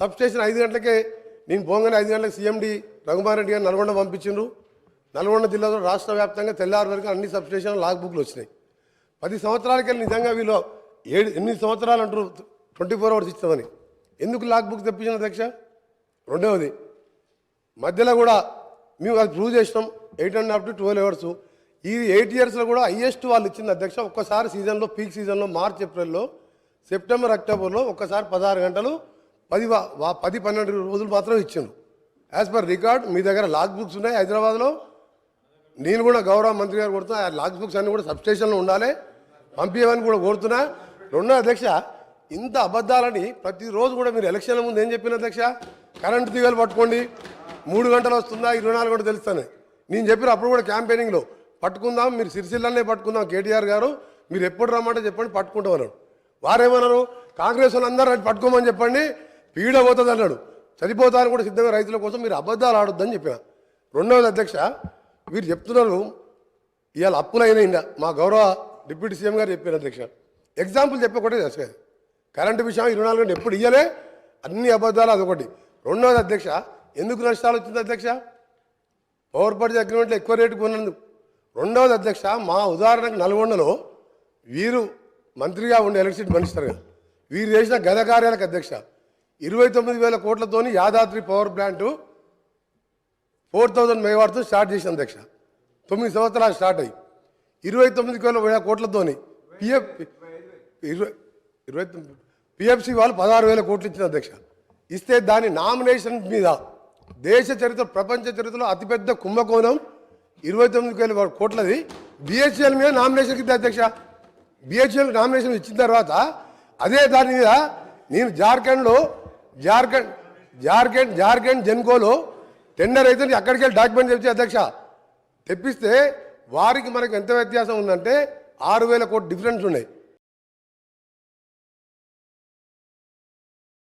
Substation ఐదు గంటలకే నేను పోగానే ఐదు గంటలకు సీఎండి రఘుమారెడ్డి గారు నల్గొండ పంపించిండ్రు. నల్గొండ జిల్లాలో రాష్ట్ర వ్యాప్తంగా తెల్లారి వరకు అన్ని సబ్స్టేషన్ లాక్ లాగ్ బుక్లు వచ్చినాయి. పది సంవత్సరాలకెళ్ళి నిజంగా వీళ్ళు ఏడు ఎనిమిది సంవత్సరాలు అంటారు ట్వంటీ ఫోర్ అవర్స్ ఇస్తామని. ఎందుకు లాగ్ బుక్ తెప్పించిన అధ్యక్ష? రెండవది మధ్యలో కూడా మేము అది ప్రూవ్ చేసినాం eight and half to twelve hours. ఈ ఎయిట్ ఇయర్స్లో కూడా హయ్యెస్ట్ వాళ్ళు ఇచ్చింది అధ్యక్ష ఒక్కసారి సీజన్లో పీక్ సీజన్లో మార్చ్ ఏప్రిల్లో సెప్టెంబర్ అక్టోబర్లో ఒక్కసారి పదహారు గంటలు పది వా- పది పన్నెండు రోజులు మాత్రం ఇచ్చిండు. యాజ్ పర్ రికార్డ్ మీ దగ్గర లాగ్ బుక్స్ ఉన్నాయి హైదరాబాద్లో. నేను కూడా గౌరవ మంత్రి గారు కొడుతున్నా ఆ లాగ్ బుక్స్ అన్నీ కూడా సబ్స్టేషన్లో ఉండాలి. పంపించమని కూడా కోరుతున్నా. రెండో అధ్యక్ష ఇంత అబద్ధాలని ప్రతిరోజు కూడా మీరు ఎలక్షన్ల ముందు ఏం చెప్పిన అధ్యక్ష? కరెంటు తీగలు పట్టుకోండి. మూడు గంటలు వస్తుందా? ఇరవై నాలుగు గంటలు తెలుస్తాను. నేను చెప్పిన అప్పుడు కూడా క్యాంపెయినింగ్లో పట్టుకుందాం మీరు సిరిసిల్లనే పట్టుకుందాం కేటీఆర్ గారు. మీరు ఎప్పుడు రమ్మంటే చెప్పండి పట్టుకుంటామన్నారు వారేమన్నారు? కాంగ్రెస్ వాళ్ళందరూ రండి పట్టుకోమని చెప్పండి. పీడ పోతుంది అన్నాడు. చనిపోతాను కూడా సిద్ధంగా రైతుల కోసం మీరు అబద్ధాలు ఆడొద్దని చెప్పిన. రెండవది అధ్యక్ష వీరు చెప్తున్నారు ఇవాళ అప్పులైన మా గౌరవ డిప్యూటీ సీఎం గారు చెప్పారు అధ్యక్ష. ఎగ్జాంపుల్ చెప్పకూడదు దశ కరెంటు విషయం ఇరవై నాలుగు గంటలు ఎప్పుడు ఇయ్యలే? అన్ని అబద్ధాలు అదొకటి. రెండవది అధ్యక్ష ఎందుకు నష్టాలు వచ్చింది అధ్యక్ష? పవర్ పర్చేజ్ అగ్రిమెంట్లో ఎక్కువ రేటు కొన్నందుకు. రెండవది అధ్యక్ష మా ఉదాహరణకు నల్గొండలో వీరు మంత్రిగా ఉండే ఎలక్ట్రిసిటీ మినిస్టర్గా వీరు చేసిన గద కార్యాలకు అధ్యక్ష ఇరవై తొమ్మిది వేల కోట్లతోని Yadadri power plant four thousand మెగావాట్తో start చేసిన అధ్యక్ష. తొమ్మిది సంవత్సరాలు స్టార్ట్ అయ్యి. ఇరవై తొమ్మిది వేల వేల కోట్లతోని పిఎఫ్ ఇరవై ఇరవై తొమ్మిది పిఎఫ్సి వాళ్ళు పదహారు వేల కోట్లు ఇచ్చిన అధ్యక్ష. ఇస్తే దాని నామినేషన్ మీద దేశ చరిత్ర ప్రపంచ చరిత్రలో అతిపెద్ద కుంభకోణం ఇరవై తొమ్మిది వేల కోట్లది. బిహెచ్ఎల్ మీద నామినేషన్ ఇద్ది అధ్యక్ష. బిహెచ్ఎల్ నామినేషన్ ఇచ్చిన తర్వాత అదే దాని మీద నేను జార్ఖండ్లో జార్ఖండ్ జార్ఖండ్ జార్ఖండ్ జెన్కోలో టెండర్ అయితే అక్కడికి వెళ్ళి డాక్యుమెంట్ తెచ్చి అధ్యక్ష తెప్పిస్తే వారికి మనకు ఎంత వ్యత్యాసం ఉందంటే ఆరు వేల కోట్లు డిఫరెన్స్ ఉన్నాయి.